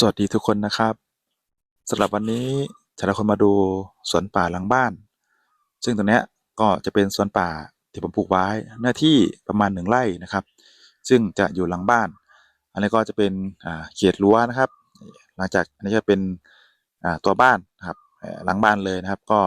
สวัสดีทุกคนนะครับสำหรับวันนี้จะพาคนมาดูสวนป่าหลังบ้าน ซึ่งตรงนี้ก็จะเป็นสวนป่าที่ผมปลูกไว้เนื้อที่ประมาณหนึ่งไร่นะครับ ซึ่งจะอยู่หลังบ้าน อันนี้ก็จะเป็นเขตรั้วนะครับ หลังจากอันนี้จะเป็นตัวบ้านนะครับหลังบ้านเลยนะครับ ก็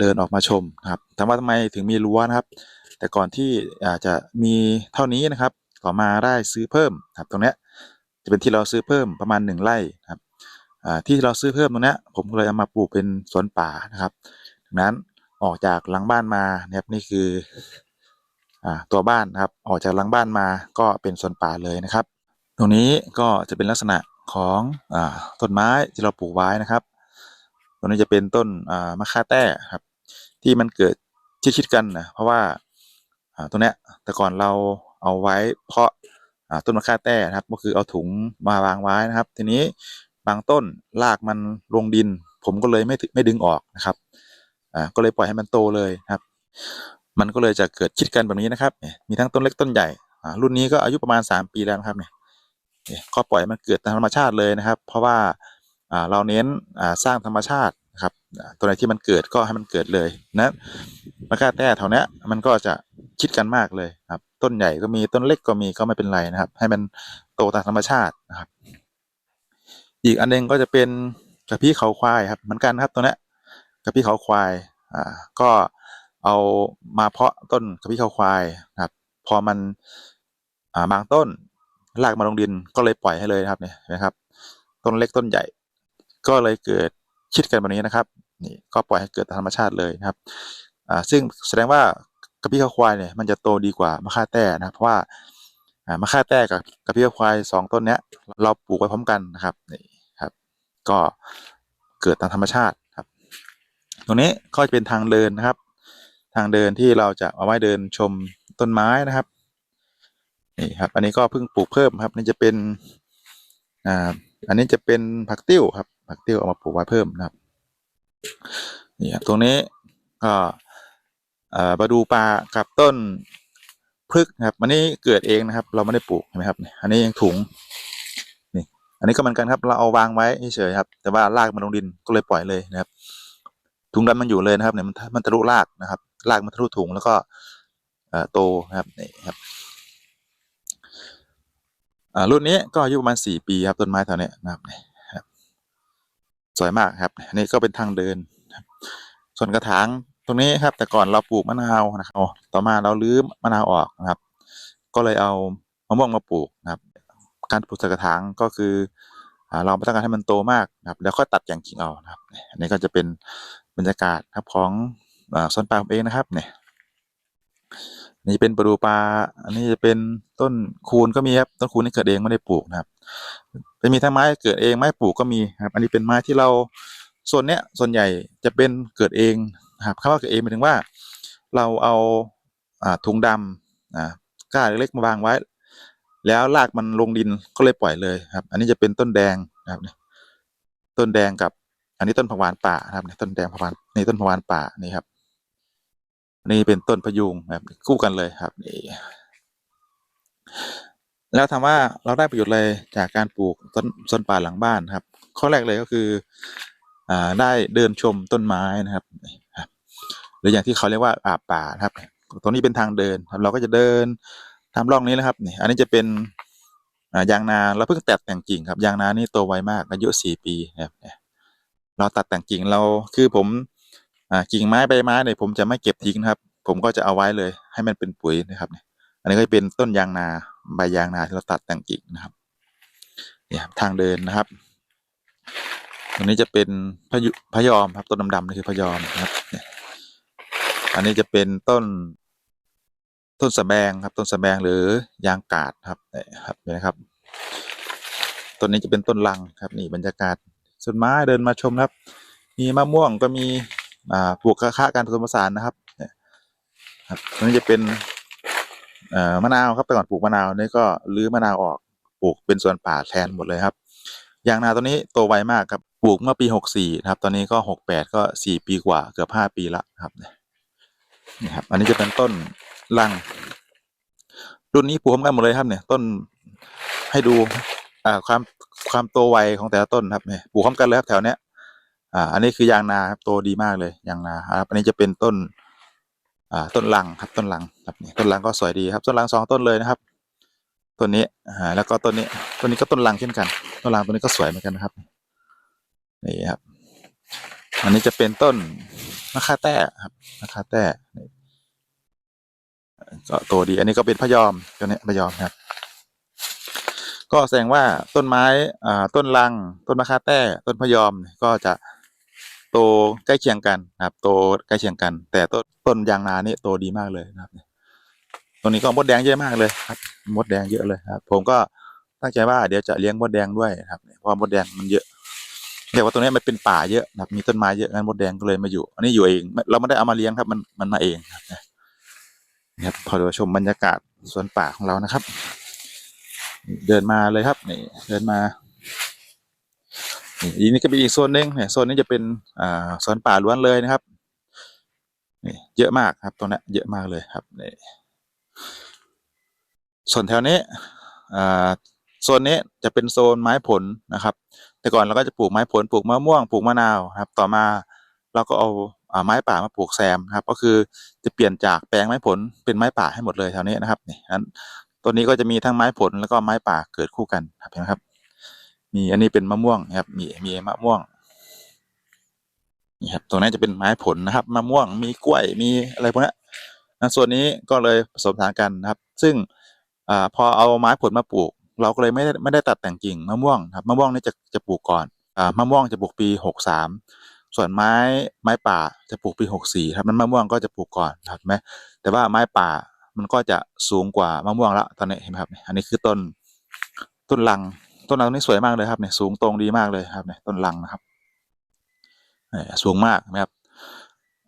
เดินออกมาชมนะครับถามว่าทำไมถึงมีรั้วนะครับ แต่ก่อนที่จะมีเท่านี้นะครับ ต่อมาได้ซื้อเพิ่มครับตรงนี้ จะเป็นที่เราซื้อเพิ่มประมาณหนึ่งไร่นะครับที่เราซื้อเพิ่มตรงนี้ผมเลยเอามาปลูกเป็นสวนป่านะครับดังนั้นออกจากหลังบ้านมานะครับนี่คืออตัวบ้านนะครับออกจากหลังบ้านมาก็เป็นสวนป่าเลยนะครับ ตรงนี้ก็จะเป็นลักษณะของอต้นไม้ที่เราปลูกไว้นะครับตรงนี้จะเป็นต้นมะค่าแต้ครับที่มันเกิดชิดๆกันนะเพราะว่าตรงเนี้ยแต่ก่อนเราเอาไว้เพาะ ต้นมะค่าแต้นะครับ ก็คือเอาถุงมาวางไว้นะครับ ทีนี้บางต้นรากมันลงดิน ผมก็เลยไม่ถึไม่ดึงออกนะครับอ่าก็เลยปล่อยให้มันโตเลยครับ มันก็เลยจะเกิดชิดกันแบบนี้นะครับมีทั้งต้นเล็กต้นใหญ่อ่ารุ่นนี้ก็อายุประมาณสามปีแล้วนะครับเนี่ยก็ปล่อยมันเกิดตามธรรมชาติเลยนะครับ เพราะว่าอ่าเราเน้นอ่าสร้างธรรมชาตินะครับตัวไหนที่มันเกิดก็ให้มันเกิดเลยนะมะค่าแต้แถวเนี้ยมันก็จะ ชิดกันมากเลยครับ ต้นใหญ่ก็มีต้นเล็กก็มีก็ไม่เป็นไรนะครับ ให้มันโตตามธรรมชาตินะครับ อีกอันหนึงก็จะเป็นกระพี้เขาควายครับเหมือนกันครับตัวนี้กระพี้เขาควายอ่าก็เอามาเพาะต้นกระพี้เขาควายนะครับ พอมันอ่าบางต้นรากมาลงดินก็เลยปล่อยให้เลยนะครับเนี่ยนะครับ ต้นเล็กต้นใหญ่ ก็เลยเกิดชิดกันแบบนี้นะครับนี่ก็ปล่อยให้เกิดตามธรรมชาติเลยนะครับอ่าซึ่งแสดงว่า กระพี้เขาควายเนี่ยมันจะโตดีกว่ามะค่าแต้นะครับเพราะว่ามะค่าแต้กับกระพี้เขาควายสองต้นเนี้ยเราปลูกไว้พร้อมกันนะครับนี่ครับ ก็เกิดตามธรรมชาติครับ ตรงนี้ก็จะเป็นทางเดินนะครับ ทางเดินที่เราจะเอาไว้เดินชมต้นไม้นะครับนี่ครับ อันนี้ก็เพิ่งปลูกเพิ่มครับนี่จะเป็นอ่าอันนี้จะเป็นผักติ้วครับ ผักติ้วเอามาปลูกไว้เพิ่มนะครับนี่ครับตรงนี้ก็ เอ่อมาดูปลากับต้นพฤกนะครับอันนี้เกิดเองนะครับ เราไม่ได้ปลูกเห็นไหมครับอันนี้ยังถุงนี่อันนี้ก็เหมือนกันครับ เราเอาวางไว้เฉยครับ แต่ว่ารากมันลงดินก็เลยปล่อยเลยนะครับ ถุงดำมันอยู่เลยนะครับเนี่ยมันมันทะลุรากนะครับรากมันทะลุถุงแล้วก็โตนะครับนี่ครับรุ่นนี้ก็อายุประมาณสี่ปีครับต้นไม้แถวเนี้ยนะครับสวยมากครับนนี้ก็เป็นทางเดินส่วนกระถาง ตรงนี้ครับแต่ก่อนเราปลูกมะนาวนะครับต่อมาเราลื้อมะนาวออกนะครับ ก็เลยเอามะม่วงมาปลูกนะครับ การปลูกใส่กระถางก็คือเราไม่ต้องการให้มันโตมากนะครับ แล้วค่อยตัดอย่างกิ่งเอานะครับ อันนี้ก็จะเป็นบรรยากาศครับของอสวนปล์มผมเองนะครับเนี่ยนี่เป็นปลาดูปลา อันนี้จะเป็นต้นคูนก็มีครับ ต้นคูนนี่เกิดเองไม่ได้ปลูกนะครับจะมีทั้งไม้เกิดเองไม้ปลูกก็มีครับ อันนี้เป็นไม้ที่เราส่วนเนี้ยส่วนใหญ่จะเป็นเกิดเอง นะครับคำว่าเกิดเอหมายถึงว่า เราเอาอถุงดำก้าเล็กๆมาวางไว้ แล้วรากมันลงดินก็เลยปล่อยเลยครับ อันนี้จะเป็นต้นแดงนะครับเนี่ยต้นแดงกับ อันนี้ต้นผักหวานป่านะครับเนี่ยต้นแดงผักหวานนี่ต้นผักหวานป่านี่ครับนี่เป็นต้นพยุงครับคู่กันเลยครับนี่แล้วถามว่าเราได้ประโยชน์อะไรจากการปลูกต้นต้นป่าหลังบ้านครับ ข้อแรกเลยก็คือ อ่าได้เดินชมต้นไม้นะครับนี่ครับ หรืออย่างที่เขาเรียกว่าอาบป่านะครับตรงนี้เป็นทางเดิน เราก็จะเดินตาร่องนี้นะครับนี่อันนี้จะเป็นยางนาเราเพิ่งตัดแต่งกิ่งครับยางนานี่โตไวมากอายุสี่ปีนะครับเราตัดแต่งกิ่งเราคือผมอกิ่งไม้ใบไม้เนี่ยผมจะไม่เก็บทิ้งนะครับ ผมก็จะเอาไว้เลย ให้มันเป็นปุ๋ยนะครับเนี่ยอันนี้ก็จะเป็นต้นยางนาใบยางนาที่เราตัดแต่งกิ่งนะครับเนี่ยครับทางเดินนะครับ ตรงนี้จะเป็นพยุพะยอมครับต้นดำๆนี่คือพะยอมนะครับเนี่ย อันนี้จะเป็นต้นต้นสะแบงครับต้นสะแบงหรือยางกาดครับนี่ครับเห็นไหมครับต้นนี้จะเป็นต้นลังครับนี่บรรยากาศต้นไม้เดินมาชมครับ มีมะม่วงก็มีอ่าปลูกค้าการผสมผสานนะครับนี่ครับตรงนี้จะเป็นอ่อมะนาวครับแต่ก่อนปลูกมะนาวนี่ก็รื้อมะนาวออกปลูกเป็นสวนป่าแทนหมดเลยครับยางนาตัวนี้โตไวมากครับปลูกเมื่อปีหกสี่นะครับ ตอนนี้ก็หกแปดก็สี่ปีกว่าเกือบห้าปีละครับเนี่ครับ อันนี้จะเป็นต้นลัง รุ่นนี้ปลูกพร้อมกันหมดเลยครับเนี่ย ต้นให้ดู อ่า ความความโตไวของแต่ละต้นครับเนี่ยปลูกพร้อมกันเลยครับแถวเนี้ย อ่า อันนี้คือยางนาครับโตดีมากเลยยางนาครับ อันนี้จะเป็นต้น อ่า ต้นลังครับ ต้นลังครับเนี่ยต้นลังก็สวยดีครับ ต้นลังสองต้นเลยนะครับต้นนี้ อ่า แล้วก็ต้นนี้ ต้นนี้ก็ต้นลังเช่นกัน ต้นลังต้นนี้ก็สวยเหมือนกันนะครับ นี่ครับ อันนี้จะเป็นต้น มะค่าแต้ครับมะค่าแต้นี่ก็โตดี อันนี้ก็เป็นพยอมตัวนี้พยอมครับ ก็แสดงว่าต้นไม้อ่าต้นลัง ต้นมะค่าแต้ ต้นพยอมก็จะโตใกล้เคียงกันครับโตใกล้เคียงกัน แต่ต้นต้นยางนานี่โตดีมากเลยนะครับตรงนี้ก็มดแดงเยอะมากเลยครับ มดแดงเยอะเลยครับ ผมก็ตั้งใจว่าเดี๋ยวจะเลี้ยงมดแดงด้วยครับเพราะมดแดงมันเยอะ แต่ว่าตรงนี้มันเป็นป่าเยอะนะครับ มีต้นไม้เยอะงั้นมดแดงก็เลยมาอยู่ อันนี้อยู่เอง เราไม่ได้เอามาเลี้ยงครับ มันมันมาเองครับนะครับพอดูชมบรรยากาศสวนป่าของเรานะครับ เดินมาเลยครับนี่เดินมานี่นี่ก็เป็นอีกโซนหนึ่งเนี่ยโซนนี้จะเป็นอ่าสวนป่าล้วนเลยนะครับนี่เยอะมากครับตรงนี้เยอะมากเลยครับนี่ส่วนแถวนี้อ่าโซนนี้จะเป็นโซนไม้ผลนะครับ แต่ก่อนเราก็จะปลูกไม้ผลปลูกมะม่วงปลูกมะนาวครับ ต่อมาเราก็เอาไม้ป่ามาปลูกแซมครับ ก็คือจะเปลี่ยนจากแปลงไม้ผลเป็นไม้ป่าให้หมดเลยแถวนี้นะครับนี่นั้นต้นนี้ก็จะมีทั้งไม้ผลแล้วก็ไม้ป่าเกิดคู่กันครับเห็นไหมครับ มีอันนี้เป็นมะม่วงนะครับ มีมีมะม่วงนี่ครับตรงนี้จะเป็นไม้ผลนะครับมะม่วงมีกล้วยมีอะไรพวกนี้นะส่วนนี้ก็เลยผสมผสานกันนะครับ ซึ่งอพอเอาไม้ผลมาปลูก เราก็เลยไม่ได้ไม่ได้ตัดแต่งกิ่งมะม่วงครับมะม่วงนี่จะจะปลูกก่อนอ่ามะม่วงจะปลูกปีหกสามส่วนไม้ไม้ป่าจะปลูกปีหกสี่ครับมันมะม่วงก็จะปลูกก่อนครับไหมแต่ว่าไม้ป่ามันก็จะสูงกว่ามะม่วงละตอนนี้เห็นไหมครับ อันนี้คือต้นต้นลัง ต้นลังนี่สวยมากเลยครับเนี่ยสูงตรงดีมากเลยครับเนี่ยต้นลังนะครับเนี่ยสูงมากนะครับ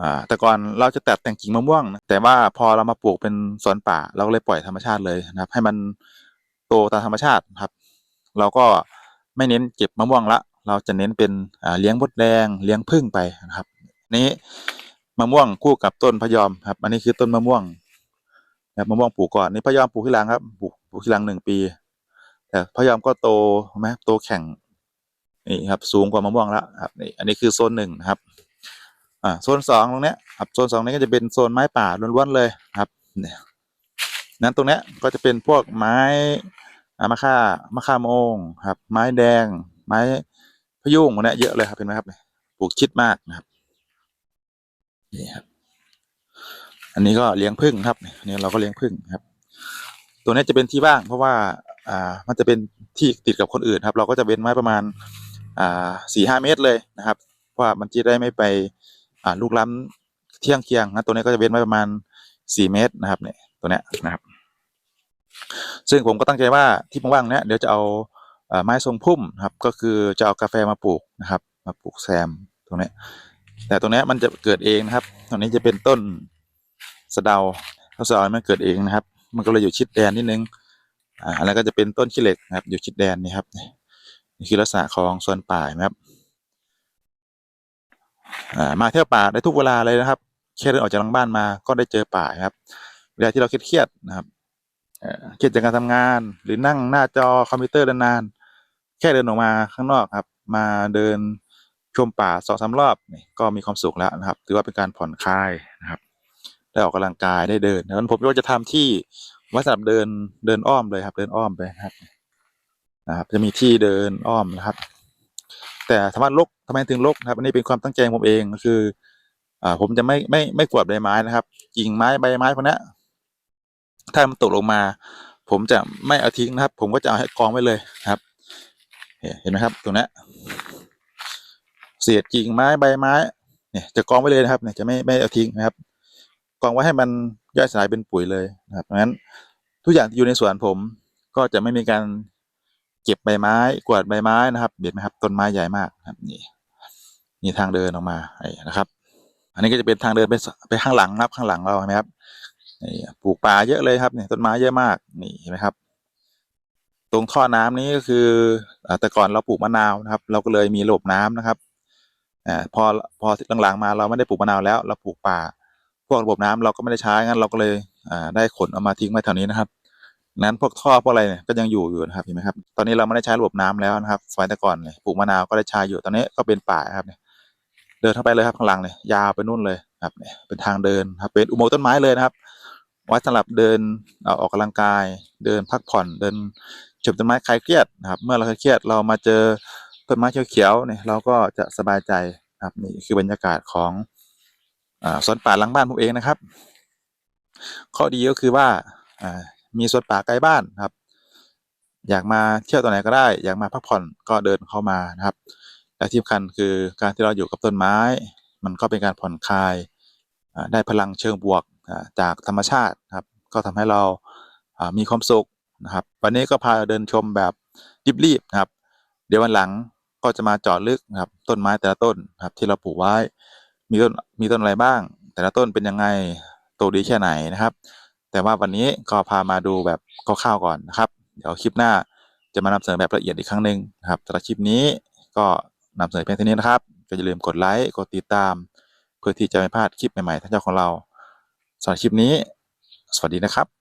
อ่าแต่ก่อนเราจะตัดแต่งกิ่งมะม่วงนะแต่ว่าพอเรามาปลูกเป็นสวนป่า เราก็เลยปล่อยธรรมชาติเลยนะครับ ให้มัน โตตามธรรมชาติครับ เราก็ไม่เน้นเก็บมะม่วงละ เราจะเน้นเป็นเลี้ยงมดแดงเลี้ยงผึ้งไปนะครับ นี้มะม่วงคู่กับต้นพยอมครับ อันนี้คือต้นมะม่วงนะครับมะม่วงปลูกก่อนนี่พยอมปลูกที่หลังครับปลูกปลูกที่หลังหนึ่งปี แต่พยอมก็โตเห็นไหมโตแข็งนี่ครับ สูงกว่ามะม่วงแล้วครับนี่อันนี้คือโซนหนึ่งนะครับอ่าโซนสองตรงเนี้ยครับโซนสองนี้ก็จะเป็นโซนไม้ป่าล้วนๆเลยครับเนี่ยนั้นตรงเนี้ยก็จะเป็นพวกไม้ มะค่ามะค่าโมงครับ ไม้แดง ไม้พยุงพวกเนี้ยเยอะเลยครับเห็นไหมครับเนี่ยปลูกชิดมากนะครับนี่ครับ อันนี้ก็เลี้ยงผึ้งครับนนี้เราก็เลี้ยงผึ้งครับ ตัวนี้จะเป็นที่ว่างเพราะว่า อ่า มันจะเป็นที่ติดกับคนอื่นครับ เราก็จะเว้นไว้ประมาณ อ่าสี่ห้าเมตรเลยนะครับเพราะว่ามันจะได้ไม่ไป อ่าลูกล้ำเที่ยงเคียงนะตัวนี้ก็จะเว้นไว้ประมาณสี่เมตรนะครับเนี่ยตัวเนี้ยนะครับ ซึ่งผมก็ตั้งใจว่าที่ว่างๆเนี้ยเดี๋ยวจะเอาไม้ทรงพุ่มครับ ก็คือจะเอากาแฟมาปลูกนะครับ มาปลูกแซมตรงนี้ แต่ตรงนี้มันจะเกิดเองนะครับ ตรงนี้จะเป็นต้นสะเดาต้นสะเดามันเกิดเองนะครับ มันก็เลยอยู่ชิดแดนนิดนึงอ่าแล้วก็จะเป็นต้นขี้เหล็กนะครับ อยู่ชิดแดนนี่ครับนี่คือลักษณะของส่วนป่านะครับอ่ามาเที่ยวป่าได้ทุกเวลาเลยนะครับแค่เดินออกจากหลังบ้านมาก็ได้เจอป่าครับ เวลาที่เราเครียดๆนะครับ เครียดจากการทำงาน หรือนั่งหน้าจอคอมพิวเตอร์นานๆแค่เดินออกมาข้างนอกครับ มาเดินชมป่าสองสามรอบนี่ก็มีความสุขแล้วนะครับ ถือว่าเป็นการผ่อนคลายนะครับ ได้ออกกำลังกายได้เดินแล้วผมก็จะทำที่ไว้สำหรับเดินเดินอ้อมเลยครับ เดินอ้อมไปนะครับ นะครับ จะมีที่เดินอ้อมนะครับ แต่ถามว่าลกทำไมถึงลกนะครับ อันนี้เป็นความตั้งใจของผมเองก็คือ อ่าผมจะไม่ไม่ไม่กวาดใบไม้นะครับกิ่งไม้ใบไม้พวกนี้ ถ้ามันตกลงมา ผมจะไม่เอาทิ้งนะครับ ผมก็จะเอาให้กองไว้เลยครับ เห็นไหมครับตรงนี้เศษกิ่งไม้ใบไม้เนี่ยจะกองไว้เลยนะครับเนี่ยจะไม่ไม่เอาทิ้งนะครับ กองไว้ให้มันย่อยสลายเป็นปุ๋ยเลยนะครับเพราะฉะนั้นทุกอย่างที่อยู่ในสวนผมก็จะไม่มีการเก็บใบไม้กวาดใบไม้นะครับเห็นไหมครับต้นไม้ใหญ่มากนะครับนี่นี่ทางเดินออกมาไอ้นะครับ อันนี้ก็จะเป็นทางเดินไปไปข้างหลังนะครับ ข้างหลังเราเห็นไหมครับ นี่ปลูกป่าเยอะเลยครับเนี่ยต้นไม้เยอะมากนี่เห็นไหมครับ ตรงท่อน้ำนี้ก็คืออแต่ก่อนเราปลูกมะนาวนะครับ เราก็เลยมีระบบน้ำนะครับอ่าพอพอหลังๆมาเราไม่ได้ปลูกมะนาวแล้ว เราปลูกป่า พวกระบบน้ำเราก็ไม่ได้ใช้งั้นเราก็เลยอ่าได้ขนเอามาทิ้งไว้แถวนี้นะครับนั้นพวกท่อพวกอะไรเนี่ยก็ยังอยู่อยู่นะครับเห็นไหมครับ ตอนนี้เราไม่ได้ใช้ระบบน้ำแล้วนะครับสมัยแต่ก่อนเนี่ยปลูกมะนาวก็ได้ใช้อยู่ตอนนี้ก็เป็นป่าครับเนี่ยเดินเข้าไปเลยครับข้างหลังเนี่ยยาวไปนู่นเลยครับเนี่ยเป็นทางเดินครับเป็นอุโมงค์ต้นไม้เลยนะครับ ไว้สำหรับเดินออออกกำลังกาย เดินพักผ่อน เดินชมต้นไม้คลายเครียดนะครับ เมื่อเราเครียดเรามาเจอต้นไม้เขียวๆเนี่ยเราก็จะสบายใจครับนี่คือบรรยากาศของอสวนป่าหลังบ้านผมเองนะครับ ข้อดีก็คือว่ามีสวนป่าใกล้บ้านครับ อยากมาเที่ยวตอนไหนก็ได้ อยากมาพักผ่อนก็เดินเข้ามานะครับ และที่สำคัญคือการที่เราอยู่กับต้นไม้ มันก็เป็นการผ่อนคลายได้พลังเชิงบวก จากธรรมชาติครับ ก็ทำให้เรามีความสุขนะครับ วันนี้ก็พาเดินชมแบบรีบๆนะครับ เดี๋ยววันหลังก็จะมาเจาะลึกนะครับ ต้นไม้แต่ละต้นครับ ที่เราปลูกไว้มีต้นมีต้นอะไรบ้าง แต่ละต้นเป็นยังไงโตดีแค่ไหนนะครับ แต่ว่าวันนี้ก็พามาดูแบบคร่าวๆก่อนนะครับ เดี๋ยวคลิปหน้าจะมานำเสนอแบบละเอียดอีกครั้งหนึ่งนะครับสำหรับคลิปนี้ก็นำเสนอเพียงเท่านี้นะครับก็อย่าลืมกดไลค์กดติดตาม เพื่อที่จะไม่พลาดคลิปใหม่ๆทั้งเจ้าของเรา สำหรับคลิปนี้ สวัสดีนะครับ